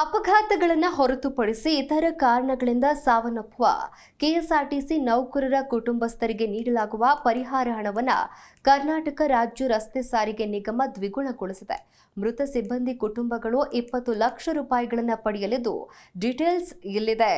ಅಪಘಾತಗಳನ್ನು ಹೊರತುಪಡಿಸಿ ಇತರ ಕಾರಣಗಳಿಂದ ಸಾವನ್ನಪ್ಪುವ ಕೆಎಸ್ಆರ್ಟಿಸಿ ನೌಕರರ ಕುಟುಂಬಸ್ಥರಿಗೆ ನೀಡಲಾಗುವ ಪರಿಹಾರ ಹಣವನ್ನು ಕರ್ನಾಟಕ ರಾಜ್ಯ ರಸ್ತೆ ಸಾರಿಗೆ ನಿಗಮ ದ್ವಿಗುಣಗೊಳಿಸಿದೆ. ಮೃತ ಸಿಬ್ಬಂದಿ ಕುಟುಂಬಗಳು ಇಪ್ಪತ್ತು ಲಕ್ಷ ರೂಪಾಯಿಗಳನ್ನು ಪಡೆಯಲಿದ್ದು, ಡೀಟೇಲ್ಸ್ ಇಲ್ಲಿದೆ.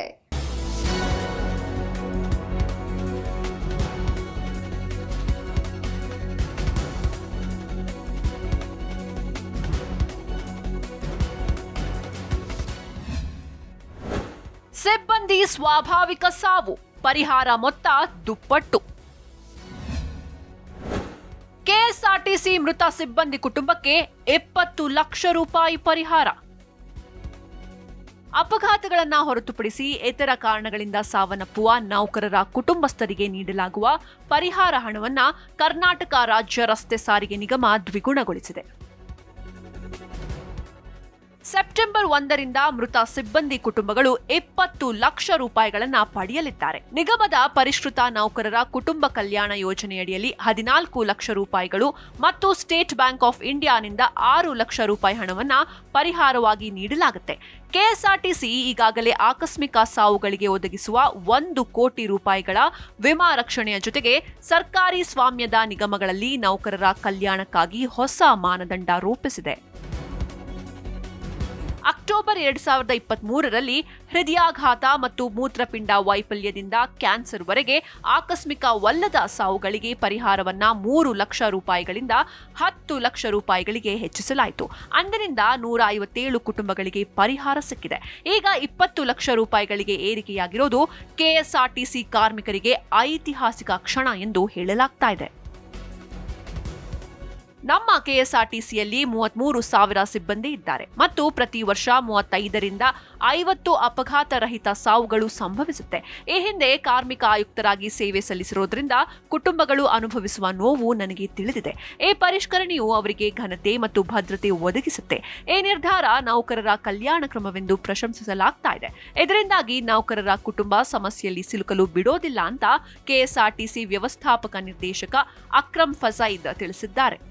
ಸಿಬ್ಬಂದಿ ಸ್ವಾಭಾವಿಕ ಸಾವು, ಪರಿಹಾರ ಮೊತ್ತ ದುಪ್ಪಟ್ಟು. ಕೆಎಸ್ಆರ್ಟಿಸಿ ಮೃತ ಸಿಬ್ಬಂದಿ ಕುಟುಂಬಕ್ಕೆ ಎಪ್ಪತ್ತು ಲಕ್ಷ ರೂಪಾಯಿ ಪರಿಹಾರ. ಅಪಘಾತಗಳನ್ನು ಹೊರತುಪಡಿಸಿ ಇತರ ಕಾರಣಗಳಿಂದ ಸಾವನ್ನಪ್ಪುವ ನೌಕರರ ಕುಟುಂಬಸ್ಥರಿಗೆ ನೀಡಲಾಗುವ ಪರಿಹಾರ ಹಣವನ್ನು ಕರ್ನಾಟಕ ರಾಜ್ಯ ರಸ್ತೆ ಸಾರಿಗೆ ನಿಗಮ ದ್ವಿಗುಣಗೊಳಿಸಿದೆ. ಸೆಪ್ಟೆಂಬರ್ ಒಂದರಿಂದ ಮೃತ ಸಿಬ್ಬಂದಿ ಕುಟುಂಬಗಳು ಇಪ್ಪತ್ತು ಲಕ್ಷ ರೂಪಾಯಿಗಳನ್ನ ಪಡೆಯಲಿದ್ದಾರೆ. ನಿಗಮದ ಪರಿಷ್ಕೃತ ನೌಕರರ ಕುಟುಂಬ ಕಲ್ಯಾಣ ಯೋಜನೆಯಡಿಯಲ್ಲಿ ಹದಿನಾಲ್ಕು ಲಕ್ಷ ರೂಪಾಯಿಗಳು ಮತ್ತು ಸ್ಟೇಟ್ ಬ್ಯಾಂಕ್ ಆಫ್ ಇಂಡಿಯಾನಿಂದ ಆರು ಲಕ್ಷ ರೂಪಾಯಿ ಹಣವನ್ನ ಪರಿಹಾರವಾಗಿ ನೀಡಲಾಗುತ್ತೆ. ಕೆಎಸ್ಆರ್ಟಿಸಿ ಈಗಾಗಲೇ ಆಕಸ್ಮಿಕ ಸಾವುಗಳಿಗೆ ಒದಗಿಸುವ ಒಂದು ಕೋಟಿ ರೂಪಾಯಿಗಳ ವಿಮಾ ರಕ್ಷಣೆಯ ಜೊತೆಗೆ ಸರ್ಕಾರಿ ಸ್ವಾಮ್ಯದ ನಿಗಮಗಳಲ್ಲಿ ನೌಕರರ ಕಲ್ಯಾಣಕ್ಕಾಗಿ ಹೊಸ ಮಾನದಂಡ ರೂಪಿಸಿದೆ. ಅಕ್ಟೋಬರ್ ಎರಡ್ ಸಾವಿರದ ಇಪ್ಪತ್ತ್ ಮೂರರಲ್ಲಿ ಹೃದಯಾಘಾತ ಮತ್ತು ಮೂತ್ರಪಿಂಡ ವೈಫಲ್ಯದಿಂದ ಕ್ಯಾನ್ಸರ್ವರೆಗೆ ಆಕಸ್ಮಿಕವಲ್ಲದ ಸಾವುಗಳಿಗೆ ಪರಿಹಾರವನ್ನ ಮೂರು ಲಕ್ಷ ರೂಪಾಯಿಗಳಿಂದ ಹತ್ತು ಲಕ್ಷ ರೂಪಾಯಿಗಳಿಗೆ ಹೆಚ್ಚಿಸಲಾಯಿತು. ಅಂದಿನಿಂದ ನೂರ ಐವತ್ತೇಳು ಕುಟುಂಬಗಳಿಗೆ ಪರಿಹಾರ ಸಿಕ್ಕಿದೆ. ಈಗ ಇಪ್ಪತ್ತು ಲಕ್ಷ ರೂಪಾಯಿಗಳಿಗೆ ಏರಿಕೆಯಾಗಿರೋದು ಕೆಎಸ್ಆರ್ಟಿಸಿ ಕಾರ್ಮಿಕರಿಗೆ ಐತಿಹಾಸಿಕ ಕ್ಷಣ ಎಂದು ಹೇಳಲಾಗ್ತಾ ಇದೆ. ನಮ್ಮ ಕೆಎಸ್ಆರ್ಟಿಸಿಯಲ್ಲಿ ಮೂವತ್ಮೂರು ಸಾವಿರ ಸಿಬ್ಬಂದಿ ಇದ್ದಾರೆ ಮತ್ತು ಪ್ರತಿ ವರ್ಷ ಮೂವತ್ತೈದರಿಂದ ಐವತ್ತು ಅಪಘಾತ ರಹಿತ ಸಾವುಗಳು ಸಂಭವಿಸುತ್ತೆ. ಈ ಹಿಂದೆ ಕಾರ್ಮಿಕ ಆಯುಕ್ತರಾಗಿ ಸೇವೆ ಸಲ್ಲಿಸಿರೋದ್ರಿಂದ ಕುಟುಂಬಗಳು ಅನುಭವಿಸುವ ನೋವು ನನಗೆ ತಿಳಿದಿದೆ. ಈ ಪರಿಷ್ಕರಣೆಯು ಅವರಿಗೆ ಘನತೆ ಮತ್ತು ಭದ್ರತೆ ಒದಗಿಸುತ್ತೆ. ಈ ನಿರ್ಧಾರ ನೌಕರರ ಕಲ್ಯಾಣ ಕ್ರಮವೆಂದು ಪ್ರಶಂಸಿಸಲಾಗ್ತಾ ಇದೆ. ಇದರಿಂದಾಗಿ ನೌಕರರ ಕುಟುಂಬ ಸಮಸ್ಯೆಯಲ್ಲಿ ಸಿಲುಕಲು ಬಿಡೋದಿಲ್ಲ ಅಂತ ಕೆಎಸ್ಆರ್ಟಿಸಿ ವ್ಯವಸ್ಥಾಪಕ ನಿರ್ದೇಶಕ ಅಕ್ರಮ್ ಫಸೈದ್ ತಿಳಿಸಿದ್ದಾರೆ.